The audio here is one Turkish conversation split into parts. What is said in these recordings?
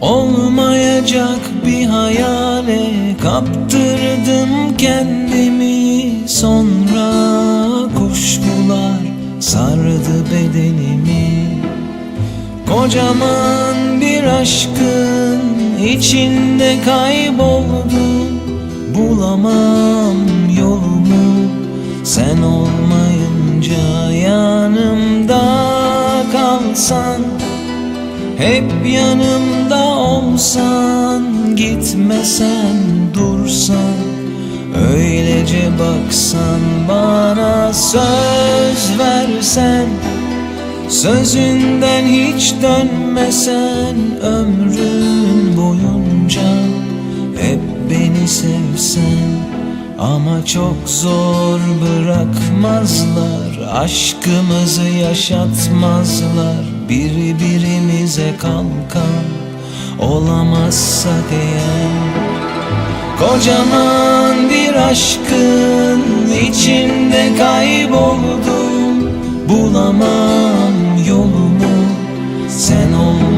Olmayacak bir hayale kaptırdım kendimi sonra sardı bedenimi. Kocaman bir aşkın içinde kayboldum Bulamam yolumu. Sen olmayınca yanımda kalsan hep yanımda olsan Gitmesen dursan Öylece baksan bana söz versen Sözünden hiç dönmesen ömrün boyunca Hep beni sevsen. Ama çok zor bırakmazlar Aşkımızı yaşatmazlar. Biri birimize kalkan Olamazsak eğer Kocaman bir aşkın içinde kayboldum. Bulamam yolumu. Sen olmayınca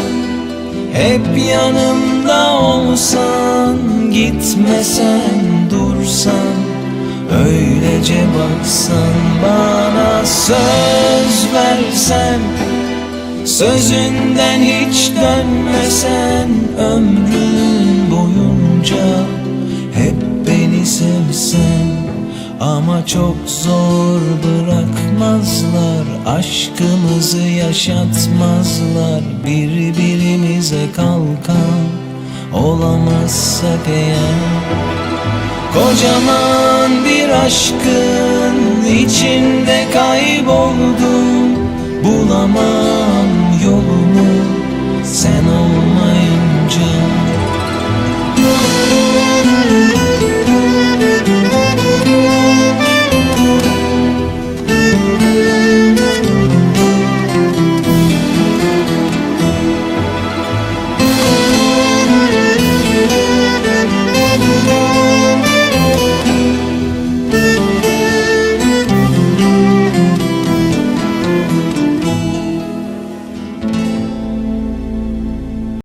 hep yanımda olsan Gitmesen dursan Öylece baksan bana söz versen Sözünden hiç dönmesen Ömrün boyunca ama çok zor bırakmazlar Aşkımızı yaşatmazlar. Birbirimize kalkan Olamazsak eğer. Kocaman bir aşkın içinde kayboldum. Bulamam yolumu sen olma